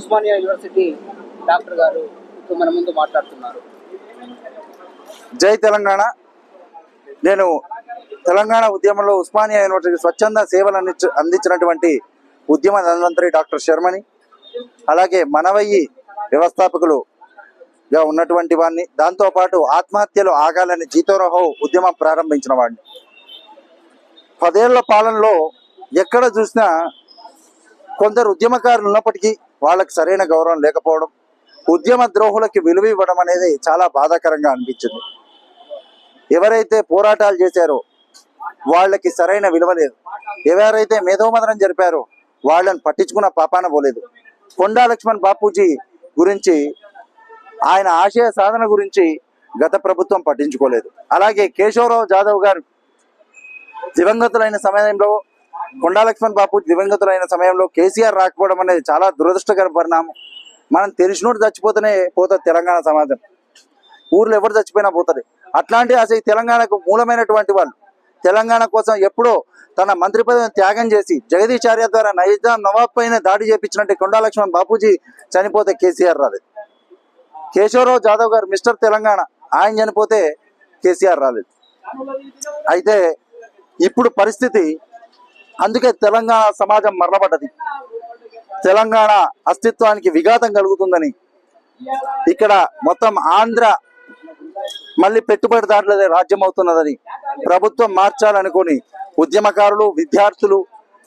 Osmania university doctor గారు మన ముందు మాట్లాడుతున్నారు. జై తెలంగాణ. నేను తెలంగాణ ఉద్యమంలో ఉస్మానియా యూనివర్సిటీ స్వచ్ఛంద సేవలు అందించ అందించినటువంటి ఉద్యమ ధన్వంతరి డాక్టర్ శర్మని అలాగే మనవయ్యి వ్యవస్థాపకులుగా ఉన్నటువంటి వాడిని దాంతోపాటు ఆత్మహత్యలు ఆగాలని జీతోరహో ఉద్యమం ప్రారంభించిన వాడిని పదేళ్ళ పాలనలో ఎక్కడ చూసినా కొందరు ఉద్యమకారులు ఉన్నప్పటికీ వాళ్ళకి సరైన గౌరవం లేకపోవడం ఉద్యమ ద్రోహులకి విలువ ఇవ్వడం అనేది చాలా బాధాకరంగా అనిపించింది. ఎవరైతే పోరాటాలు చేశారో వాళ్ళకి సరైన విలువ లేదు. ఎవరైతే మేధోమదనం జరిపారో వాళ్ళని పట్టించుకున్న పాపాన పోలేదు. కొండా లక్ష్మణ్ బాపూజీ గురించి ఆయన ఆశయ సాధన గురించి గత ప్రభుత్వం పట్టించుకోలేదు. అలాగే కేశవరావు జాదవ్ గారు దివంగతులైన సమయంలో కొండా లక్ష్మణ్ బాబు దివంగతులైన సమయంలో కేసీఆర్ రాకపోవడం అనేది చాలా దురదృష్టకర పరిణామం. మనం తెలిసినోడు చచ్చిపోతేనే పోతుంది తెలంగాణ సమాజం. ఊర్లో ఎవరు చచ్చిపోయినా పోతుంది. అట్లాంటి అసలు తెలంగాణకు మూలమైనటువంటి వాళ్ళు. తెలంగాణ కోసం ఎప్పుడో తన మంత్రి పదవిని త్యాగం చేసి జగదీశార్య ద్వారా నైజాం నవాబ్ పైన దాడి చేపించినట్టు కొండా లక్ష్మణ్ బాపూజీ చనిపోతే కేసీఆర్ రాలేదు. కేశవరావు జాదవ్ గారు మిస్టర్ తెలంగాణ ఆయన చనిపోతే కేసీఆర్ రాలేదు. అయితే ఇప్పుడు పరిస్థితి అందుకే తెలంగాణ సమాజం మరణపడ్డది తెలంగాణ అస్తిత్వానికి విఘాతం కలుగుతుందని ఇక్కడ మొత్తం ఆంధ్ర మళ్ళీ పెట్టుబడిదారులదే రాజ్యం అవుతున్నదని ప్రభుత్వం మార్చాలనుకుని ఉద్యమకారులు విద్యార్థులు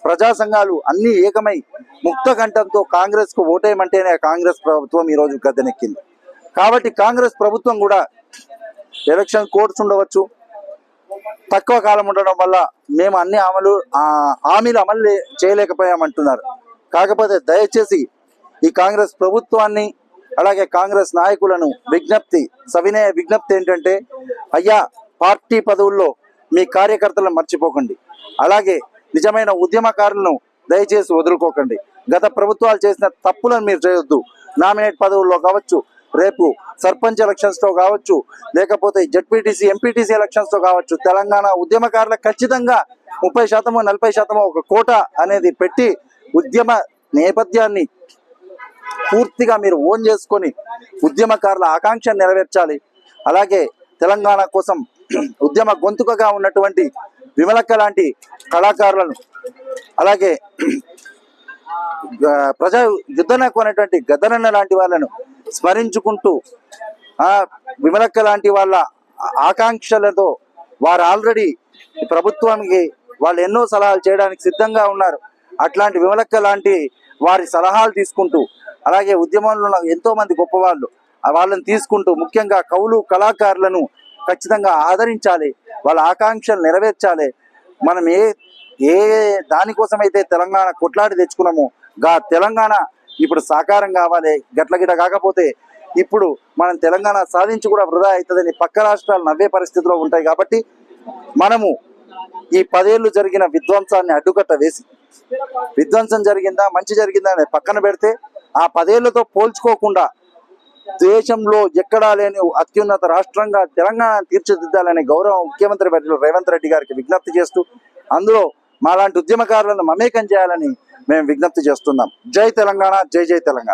ప్రజా సంఘాలు అన్ని ఏకమై ముక్త కంఠంతో కాంగ్రెస్కు ఓటేయమంటేనే కాంగ్రెస్ ప్రభుత్వం ఈ రోజు గద్దెనెక్కింది. కాబట్టి కాంగ్రెస్ ప్రభుత్వం కూడా ఎలక్షన్ కోడ్స్ ఉండవచ్చు తక్కువ కాలం ఉండడం వల్ల మేము అన్ని అమలు హామీలు అమలు చేయలేకపోయామంటున్నారు. కాకపోతే దయచేసి ఈ కాంగ్రెస్ ప్రభుత్వాన్ని అలాగే కాంగ్రెస్ నాయకులను విజ్ఞప్తి సవినయ విజ్ఞప్తి ఏంటంటే అయ్యా పార్టీ పదవుల్లో మీ కార్యకర్తలను మర్చిపోకండి. అలాగే నిజమైన ఉద్యమకారులను దయచేసి వదులుకోకండి. గత ప్రభుత్వాలు చేసిన తప్పులను మీరు చేయొద్దు. నామినేట్ పదవుల్లో కావచ్చు రేపు సర్పంచ్ ఎలక్షన్స్తో కావచ్చు లేకపోతే జడ్పీటీసీ ఎంపీటీసీ ఎలక్షన్స్తో కావచ్చు తెలంగాణ ఉద్యమకారులకు ఖచ్చితంగా ముప్పై శాతము నలభై శాతము ఒక కోట అనేది పెట్టి ఉద్యమ నేపథ్యాన్ని పూర్తిగా మీరు ఓన్ చేసుకొని ఉద్యమకారుల ఆకాంక్ష నెరవేర్చాలి. అలాగే తెలంగాణ కోసం ఉద్యమ గొంతుకగా ఉన్నటువంటి విమలక్క లాంటి కళాకారులను అలాగే ఆ, ప్రజా యుద్ధనకు అనేటువంటి గదనన్న లాంటి వాళ్ళను స్మరించుకుంటూ ఆ విమలక్క లాంటి వాళ్ళ ఆకాంక్షలతో వారు ఆల్రెడీ ప్రభుత్వానికి వాళ్ళు ఎన్నో సలహాలు చేయడానికి సిద్ధంగా ఉన్నారు. అట్లాంటి విమలక్క లాంటి వారి సలహాలు తీసుకుంటూ అలాగే ఉద్యమంలో ఉన్న ఎంతో మంది గొప్పవాళ్ళు వాళ్ళని తీసుకుంటూ ముఖ్యంగా కవులు కళాకారులను ఖచ్చితంగా ఆదరించాలి వాళ్ళ ఆకాంక్షలు నెరవేర్చాలి. మనం ఏ ఏ దానికోసమైతే తెలంగాణ కొట్లాడి తెచ్చుకున్నామో గా తెలంగాణ ఇప్పుడు సాకారం కావాలి గట్ల గిట కాకపోతే ఇప్పుడు మనం తెలంగాణ సాధించి కూడా వృధా అవుతుందని పక్క రాష్ట్రాలు నవ్వే పరిస్థితిలో ఉంటాయి కాబట్టి మనము ఈ పదేళ్ళు జరిగిన విధ్వంసాన్ని అడ్డుకట్ట వేసి విధ్వంసం జరిగిందా మంచి జరిగిందా అని పక్కన పెడితే ఆ పదేళ్ళతో పోల్చుకోకుండా దేశంలో ఎక్కడా లేని అత్యున్నత రాష్ట్రంగా తెలంగాణ తీర్చిదిద్దాలనే గౌరవం ముఖ్యమంత్రి వర్యులు రేవంత్ రెడ్డి గారికి విజ్ఞప్తి చేస్తూ అందులో మాలాంటి ఉద్యమకారులను మమేకం చేయాలని మేము విజ్ఞప్తి చేస్తున్నాం. జై తెలంగాణ జై జై తెలంగాణ.